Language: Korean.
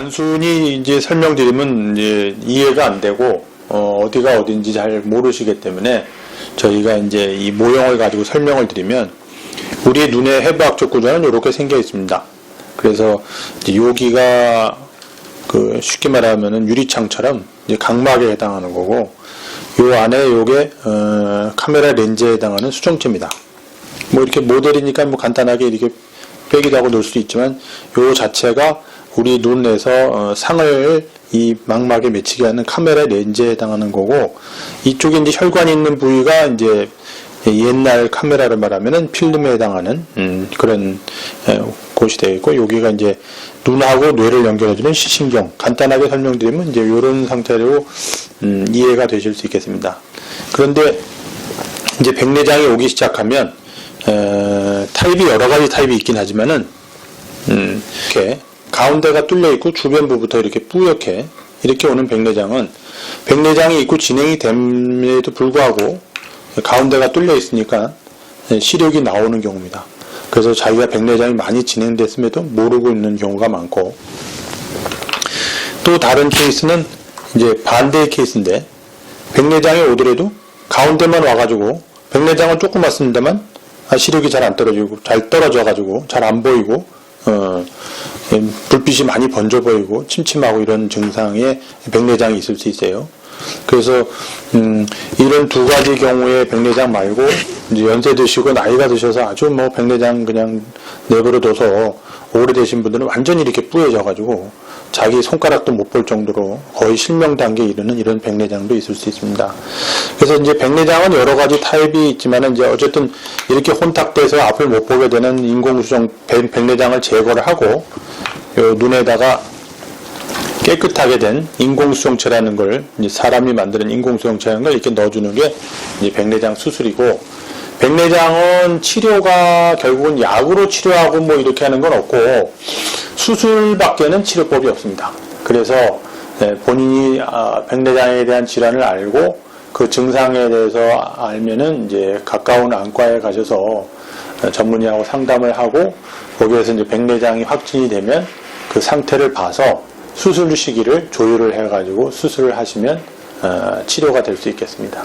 단순히 이제 설명드리면 이제 이해가 안 되고 어, 어디가 어딘지 잘 모르시기 때문에 저희가 이제 이 모형을 가지고 설명을 드리면 우리의 눈의 해부학적 구조는 이렇게 생겨 있습니다. 그래서 여기가 그 쉽게 말하면은 유리창처럼 각막에 해당하는 거고 요 안에 요게 어, 카메라 렌즈에 해당하는 수정체입니다. 뭐 이렇게 모델이니까 뭐 간단하게 이렇게 빼기도 하고 놓을 수도 있지만 요 자체가 우리 눈에서 어, 상을 이 망막에 맺히게 하는 카메라 렌즈에 해당하는 거고 이쪽에 이제 혈관이 있는 부위가 이제 옛날 카메라를 말하면은 필름에 해당하는 음, 그런 에, 곳이 되어 있고 여기가 이제 눈하고 뇌를 연결해주는 시신경 간단하게 설명드리면 이제 이런 상태로 음, 이해가 되실 수 있겠습니다. 그런데 이제 백내장이 오기 시작하면 에, 타입이 여러 가지 타입이 있긴 하지만은 음, 이렇게 가운데가 뚫려 있고 주변부부터 이렇게 뿌옇게 이렇게 오는 백내장은 백내장이 있고 진행이 됨에도 불구하고 가운데가 뚫려 있으니까 시력이 나오는 경우입니다. 그래서 자기가 백내장이 많이 진행됐음에도 모르고 있는 경우가 많고 또 다른 케이스는 이제 반대의 케이스인데 백내장이 오더라도 가운데만 와가지고 백내장은 조금 왔습니다만 아, 시력이 잘 안 떨어지고 잘 떨어져가지고 잘 안 보이고 어, 예, 불빛이 많이 번져 보이고 침침하고 이런 증상의 백내장이 있을 수 있어요. 그래서 음, 이런 두 가지 경우의 백내장 말고 이제 연세 드시고 나이가 드셔서 아주 뭐 백내장 그냥 내버려둬서 오래되신 분들은 완전히 이렇게 뿌얘져가지고 자기 손가락도 못 볼 정도로 거의 실명 단계에 이르는 이런 백내장도 있을 수 있습니다. 그래서 이제 백내장은 여러 가지 타입이 있지만은 이제 어쨌든 이렇게 혼탁돼서 앞을 못 보게 되는 인공수정 백- 백내장을 제거를 하고 요 눈에다가 깨끗하게 된 인공수정체라는 걸 사람이 만드는 인공수정체라는 걸 이렇게 넣어주는 게 백내장 수술이고 백내장은 치료가 결국은 약으로 치료하고 뭐 이렇게 하는 건 없고 수술밖에는 치료법이 없습니다. 그래서 네, 본인이 아, 백내장에 대한 질환을 알고 그 증상에 대해서 알면은 이제 가까운 안과에 가셔서 어, 전문의하고 상담을 하고 거기에서 이제 백내장이 확진이 되면 그 상태를 봐서 수술 시기를 조율을 해가지고 수술을 하시면 어, 치료가 될 수 있겠습니다.